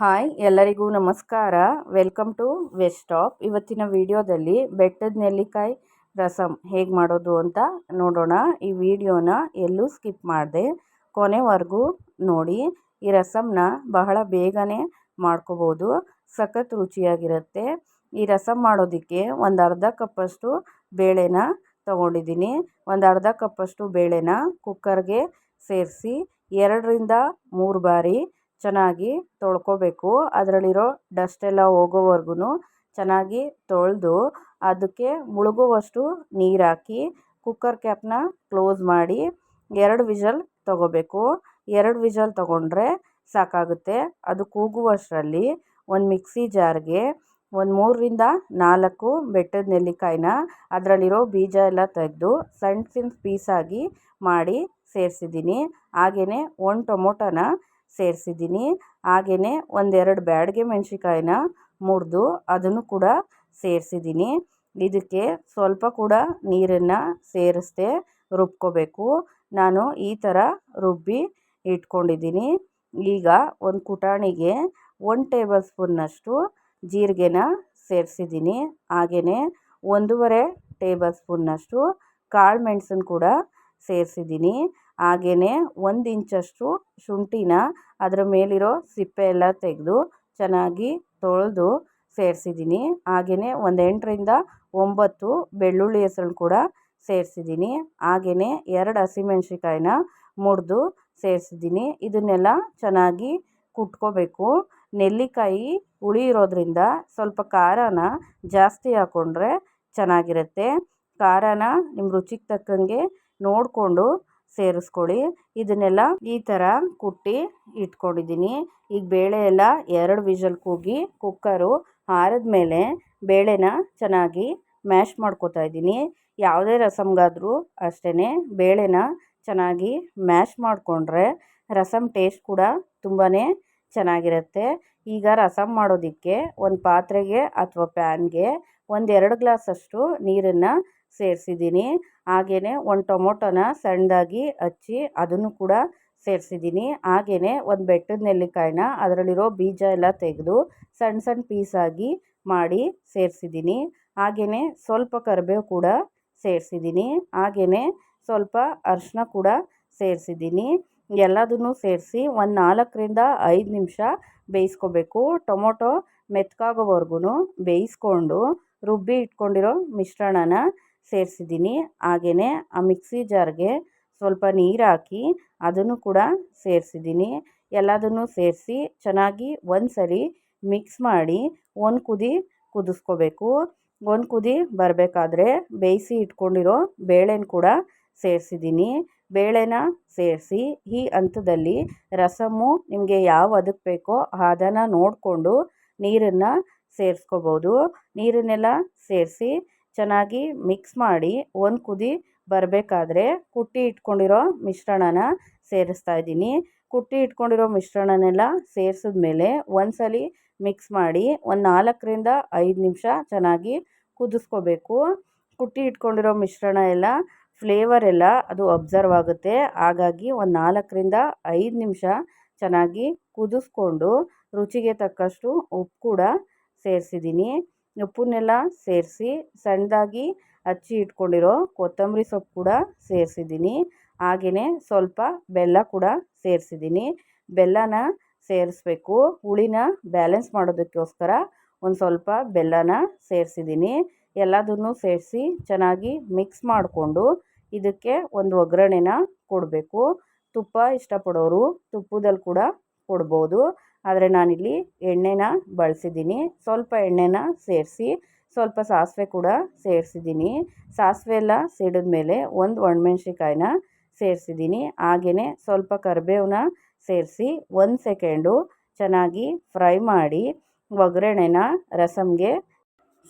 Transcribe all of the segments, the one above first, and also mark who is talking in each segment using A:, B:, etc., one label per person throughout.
A: Hi, ಎಲ್ಲರಿಗೂ ನಮಸ್ಕಾರ. Welcome to west top. ಇವತ್ತಿನ ವಿಡಿಯೋದಲ್ಲಿ ಬೆಟ್ಟದ ನೆಲ್ಲಿಕಾಯಿ ರಸಂ ಹೇಗೆ ಮಾಡೋದು ಅಂತ ನೋಡೋಣ. ಈ ವಿಡಿಯೋನ ಎಲ್ಲೂ ಸ್ಕಿಪ್ ಮಾಡಿದೆ. ಕೊನೆವರೆಗೂ ನೋಡಿ, ಈ ರಸಂನ ಬಹಳ ಬೇಗನೆ ಮಾಡ್ಕೋಬೋದು. ಸಖತ್ ರುಚಿಯಾಗಿರುತ್ತೆ. ಈ ರಸಮ್ ಮಾಡೋದಕ್ಕೆ ಒಂದು ಅರ್ಧ ಕಪ್ಪಷ್ಟು ಬೇಳೆನ ತಗೊಂಡಿದ್ದೀನಿ. ಒಂದು ಅರ್ಧ ಕಪ್ಪಷ್ಟು ಬೇಳೆನ ಕುಕ್ಕರ್ಗೆ ಸೇರಿಸಿ, ಎರಡರಿಂದ ಮೂರು ಬಾರಿ ಚೆನ್ನಾಗಿ ತೊಳ್ಕೊಬೇಕು. ಅದರಲ್ಲಿರೋ ಡಸ್ಟ್ ಎಲ್ಲ ಹೋಗೋವರ್ಗೂ ಚೆನ್ನಾಗಿ ತೊಳೆದು ಅದಕ್ಕೆ ಮುಳುಗುವಷ್ಟು ನೀರು ಹಾಕಿ ಕುಕ್ಕರ್ ಕ್ಯಾಪ್ನ ಕ್ಲೋಸ್ ಮಾಡಿ ಎರಡು ವಿಷಲ್ ತೊಗೋಬೇಕು. ಎರಡು ವಿಝಲ್ ತೊಗೊಂಡ್ರೆ ಸಾಕಾಗುತ್ತೆ. ಅದು ಕೂಗುವಷ್ಟರಲ್ಲಿ ಒಂದು ಮಿಕ್ಸಿ ಜಾರ್ಗೆ ಒಂದು ಮೂರರಿಂದ ನಾಲ್ಕು ಬೆಟ್ಟದ ನೆಲ್ಲಿಕಾಯಿನ ಅದರಲ್ಲಿರೋ ಬೀಜ ಎಲ್ಲ ತೆಗೆದು ಸಣ್ಣ ಸಣ್ಣ ಪೀಸಾಗಿ ಮಾಡಿ ಸೇರಿಸಿದ್ದೀನಿ. ಹಾಗೆಯೇ ಒಂದು ಟೊಮೊಟೊನ ಸೇರಿಸಿದ್ದೀನಿ. ಹಾಗೆಯೇ ಒಂದೆರಡು ಬ್ಯಾಡಗೆ ಮೆಣಸಿನ್ಕಾಯಿನ ಮುರಿದು ಅದನ್ನು ಕೂಡ ಸೇರಿಸಿದ್ದೀನಿ. ಇದಕ್ಕೆ ಸ್ವಲ್ಪ ಕೂಡ ನೀರನ್ನು ಸೇರಿಸದೆ ರುಬ್ಕೋಬೇಕು. ನಾನು ಈ ಥರ ರುಬ್ಬಿ ಇಟ್ಕೊಂಡಿದ್ದೀನಿ. ಈಗ ಒಂದು ಕುಟಾಣಿಗೆ ಒಂದು ಟೇಬಲ್ ಸ್ಪೂನ್ನಷ್ಟು ಜೀರಿಗೆನ ಸೇರಿಸಿದ್ದೀನಿ. ಹಾಗೆಯೇ ಒಂದೂವರೆ ಟೇಬಲ್ ಸ್ಪೂನ್ನಷ್ಟು ಕಾಳು ಮೆಣಸನ್ನು ಕೂಡ ಸೇರಿಸಿದ್ದೀನಿ. ಹಾಗೆಯೇ ಒಂದು ಇಂಚಷ್ಟು ಶುಂಠಿನ ಅದರ ಮೇಲಿರೋ ಸಿಪ್ಪೆ ಎಲ್ಲ ತೆಗೆದು ಚೆನ್ನಾಗಿ ತೊಳೆದು ಸೇರಿಸಿದ್ದೀನಿ. ಹಾಗೆಯೇ ಒಂದು ಎಂಟರಿಂದ ಒಂಬತ್ತು ಬೆಳ್ಳುಳ್ಳಿ ಹೆಸ್ರನ್ನ ಕೂಡ ಸೇರಿಸಿದ್ದೀನಿ. ಹಾಗೆಯೇ ಎರಡು ಹಸಿಮೆಣ್ಸಿನ್ಕಾಯಿನ ಮುರಿದು ಸೇರಿಸಿದ್ದೀನಿ. ಇದನ್ನೆಲ್ಲ ಚೆನ್ನಾಗಿ ಕುಟ್ಕೋಬೇಕು. ನೆಲ್ಲಿಕಾಯಿ ಹುಳಿ ಇರೋದ್ರಿಂದ ಸ್ವಲ್ಪ ಖಾರನ ಜಾಸ್ತಿ ಹಾಕ್ಕೊಂಡ್ರೆ ಚೆನ್ನಾಗಿರುತ್ತೆ. ಖಾರನ ನಿಮ್ಮ ರುಚಿಗೆ ತಕ್ಕಂಗೆ ನೋಡಿಕೊಂಡು ಸೇರಿಸ್ಕೊಳ್ಳಿ. ಇದನ್ನೆಲ್ಲ ಈ ಥರ ಕುಟ್ಟಿ ಇಟ್ಕೊಂಡಿದ್ದೀನಿ. ಈಗ ಬೇಳೆ ಎಲ್ಲ ಎರಡು ವಿಷಲ್ ಕೂಗಿ ಕುಕ್ಕರು ಆರಿದ್ಮೇಲೆ ಬೇಳೆನ ಚೆನ್ನಾಗಿ ಮ್ಯಾಶ್ ಮಾಡ್ಕೊತಾ ಇದ್ದೀನಿ. ಯಾವುದೇ ರಸಮ್ಗಾದರೂ ಅಷ್ಟೇ ಬೇಳೆನ ಚೆನ್ನಾಗಿ ಮ್ಯಾಶ್ ಮಾಡಿಕೊಂಡ್ರೆ ರಸಮ್ ಟೇಸ್ಟ್ ಕೂಡ ತುಂಬಾ ಚೆನ್ನಾಗಿರುತ್ತೆ. ಈಗ ರಸಮ್ ಮಾಡೋದಕ್ಕೆ ಒಂದು ಪಾತ್ರೆಗೆ ಅಥವಾ ಪ್ಯಾನ್ಗೆ ಒಂದೆರಡು ಗ್ಲಾಸಷ್ಟು ನೀರನ್ನು ಸೇರಿಸಿದ್ದೀನಿ. ಹಾಗೆಯೇ ಒಂದು ಟೊಮೊಟೊನ ಸಣ್ಣದಾಗಿ ಹಚ್ಚಿ ಅದನ್ನು ಕೂಡ ಸೇರಿಸಿದ್ದೀನಿ. ಹಾಗೆಯೇ ಒಂದು ಬೆಟ್ಟದ ನೆಲ್ಲಿಕಾಯಿನ ಅದರಲ್ಲಿರೋ ಬೀಜ ಎಲ್ಲ ತೆಗೆದು ಸಣ್ಣ ಸಣ್ಣ ಪೀಸಾಗಿ ಮಾಡಿ ಸೇರಿಸಿದ್ದೀನಿ. ಹಾಗೆಯೇ ಸ್ವಲ್ಪ ಕರಿಬೇವು ಕೂಡ ಸೇರಿಸಿದ್ದೀನಿ. ಹಾಗೆಯೇ ಸ್ವಲ್ಪ ಅರಿಶಿನ ಕೂಡ ಸೇರಿಸಿದ್ದೀನಿ. ಎಲ್ಲದನ್ನು ಸೇರಿಸಿ ಒಂದು ನಾಲ್ಕರಿಂದ ಐದು ನಿಮಿಷ ಬೇಯಿಸ್ಕೋಬೇಕು. ಟೊಮೊಟೊ ಮೆತ್ಕಾಗೋವರೆಗೂ ಬೇಯಿಸ್ಕೊಂಡು ರುಬ್ಬಿ ಇಟ್ಕೊಂಡಿರೋ ಮಿಶ್ರಣನ ಸೇರಿಸಿದ್ದೀನಿ. ಹಾಗೆಯೇ ಆ ಮಿಕ್ಸಿ ಜಾರ್ಗೆ ಸ್ವಲ್ಪ ನೀರು ಹಾಕಿ ಅದನ್ನು ಕೂಡ ಸೇರಿಸಿದ್ದೀನಿ. ಎಲ್ಲದನ್ನು ಸೇರಿಸಿ ಚೆನ್ನಾಗಿ ಒಂದು ಸರಿ ಮಿಕ್ಸ್ ಮಾಡಿ ಒಂದು ಕುದಿ ಕುದಿಸ್ಕೋಬೇಕು. ಒಂದು ಕುದಿ ಬರಬೇಕಾದ್ರೆ ಬೇಯಿಸಿ ಇಟ್ಕೊಂಡಿರೋ ಬೇಳೆನ ಕೂಡ ಸೇರಿಸಿದ್ದೀನಿ. ಬೇಳೆನ ಸೇರಿಸಿ ಈ ಹಂತದಲ್ಲಿ ರಸಮು ನಿಮಗೆ ಯಾವ ಅದಕ್ಕೆ ಬೇಕೋ ಅದನ್ನು ನೋಡಿಕೊಂಡು ನೀರನ್ನು ಸೇರಿಸ್ಕೋಬೋದು. ನೀರನ್ನೆಲ್ಲ ಸೇರಿಸಿ ಚೆನ್ನಾಗಿ ಮಿಕ್ಸ್ ಮಾಡಿ ಒಂದು ಕುದಿ ಬರಬೇಕಾದ್ರೆ ಕುಟ್ಟಿ ಇಟ್ಕೊಂಡಿರೋ ಮಿಶ್ರಣನ ಸೇರಿಸ್ತಾ ಇದ್ದೀನಿ. ಕುಟ್ಟಿ ಇಟ್ಕೊಂಡಿರೋ ಮಿಶ್ರಣನೆಲ್ಲ ಸೇರಿಸಿದ್ಮೇಲೆ ಒಂದ್ಸಲ ಮಿಕ್ಸ್ ಮಾಡಿ ಒಂದು ನಾಲ್ಕರಿಂದ ಐದು ನಿಮಿಷ ಚೆನ್ನಾಗಿ ಕುದಿಸ್ಕೋಬೇಕು. ಕುಟ್ಟಿ ಇಟ್ಕೊಂಡಿರೋ ಮಿಶ್ರಣ ಎಲ್ಲ ಫ್ಲೇವರ್ ಎಲ್ಲ ಅದು ಅಬ್ಸರ್ವ್ ಆಗುತ್ತೆ. ಹಾಗಾಗಿ ಒಂದು ನಾಲ್ಕರಿಂದ ಐದು ನಿಮಿಷ ಚೆನ್ನಾಗಿ ಕುದಿಸ್ಕೊಂಡು ರುಚಿಗೆ ತಕ್ಕಷ್ಟು ಉಪ್ಪು ಕೂಡ ಸೇರಿಸಿದ್ದೀನಿ. ಉಪ್ಪನ್ನೆಲ್ಲ ಸೇರಿಸಿ ಸಣ್ಣದಾಗಿ ಹಚ್ಚಿ ಇಟ್ಕೊಂಡಿರೋ ಕೊತ್ತಂಬರಿ ಸೊಪ್ಪು ಕೂಡ ಸೇರಿಸಿದ್ದೀನಿ. ಹಾಗೆಯೇ ಸ್ವಲ್ಪ ಬೆಲ್ಲ ಕೂಡ ಸೇರಿಸಿದ್ದೀನಿ. ಬೆಲ್ಲನ ಸೇರಿಸ್ಬೇಕು. ಹುಳಿನ ಬ್ಯಾಲೆನ್ಸ್ ಮಾಡೋದಕ್ಕೋಸ್ಕರ ಒಂದು ಸ್ವಲ್ಪ ಬೆಲ್ಲನ ಸೇರಿಸಿದ್ದೀನಿ. ಎಲ್ಲದನ್ನು ಸೇರಿಸಿ ಚೆನ್ನಾಗಿ ಮಿಕ್ಸ್ ಮಾಡಿಕೊಂಡು ಇದಕ್ಕೆ ಒಂದು ಒಗ್ಗರಣೆನ ಕೊಡಬೇಕು. ತುಪ್ಪ ಇಷ್ಟಪಡೋರು ತುಪ್ಪದಲ್ಲಿ ಕೂಡ ಕೊಡ್ಬೋದು. ಆದರೆ ನಾನಿಲ್ಲಿ ಎಣ್ಣೆನ ಬಳಸಿದ್ದೀನಿ. ಸ್ವಲ್ಪ ಎಣ್ಣೆನ ಸೇರಿಸಿ, ಸ್ವಲ್ಪ ಸಾಸಿವೆ ಕೂಡ ಸೇರಿಸಿದ್ದೀನಿ. ಸಾಸಿವೆ ಎಲ್ಲ ಸಿಡಿದ್ಮೇಲೆ ಒಂದು ಒಣಮೆಣ್ಸಿನ್ಕಾಯಿನ ಸೇರಿಸಿದ್ದೀನಿ. ಹಾಗೆಯೇ ಸ್ವಲ್ಪ ಕರಿಬೇವನ್ನ ಸೇರಿಸಿ ಒಂದು ಸೆಕೆಂಡು ಚೆನ್ನಾಗಿ ಫ್ರೈ ಮಾಡಿ ಒಗ್ಗರಣೆನ ರಸಮ್ಗೆ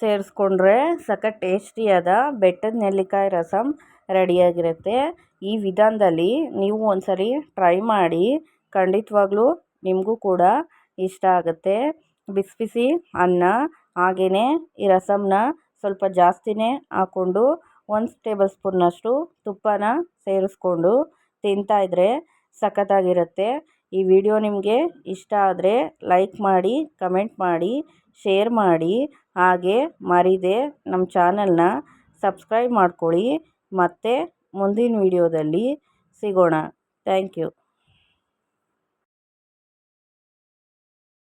A: ಸೇರಿಸ್ಕೊಂಡ್ರೆ ಸಖತ್ ಟೇಸ್ಟಿಯಾದ ಬೆಟ್ಟದ ನೆಲ್ಲಿಕಾಯಿ ರಸಮ್ ರೆಡಿಯಾಗಿರುತ್ತೆ. ಈ ವಿಧಾನದಲ್ಲಿ ನೀವು ಒಂದ್ಸರಿ ಟ್ರೈ ಮಾಡಿ ಖಂಡಿತವಾಗ್ಲೂ ನಿಮಗೂ ಕೂಡ ಇಷ್ಟ ಆಗುತ್ತೆ. ಬಿಸಿ ಬಿಸಿ ಅನ್ನ ಹಾಗೆಯೇ ಈ ರಸಮ್ನ ಸ್ವಲ್ಪ ಜಾಸ್ತಿನೇ ಹಾಕ್ಕೊಂಡು ಒಂದು ಟೇಬಲ್ ಸ್ಪೂನ್ನಷ್ಟು ತುಪ್ಪನ ಸೇರಿಸ್ಕೊಂಡು ತಿಂತಾಯಿದ್ರೆ ಸಖತ್ತಾಗಿರುತ್ತೆ. ಈ ವಿಡಿಯೋ ನಿಮಗೆ ಇಷ್ಟ ಆದರೆ ಲೈಕ್ ಮಾಡಿ, ಕಮೆಂಟ್ ಮಾಡಿ, ಶೇರ್ ಮಾಡಿ, ಹಾಗೆ ಮರಿದೆ ನಮ್ಮ ಚಾನಲ್ನ ಸಬ್ಸ್ಕ್ರೈಬ್ ಮಾಡ್ಕೊಳ್ಳಿ. ಮತ್ತು ಮುಂದಿನ ವಿಡಿಯೋದಲ್ಲಿ ಸಿಗೋಣ. Thank you.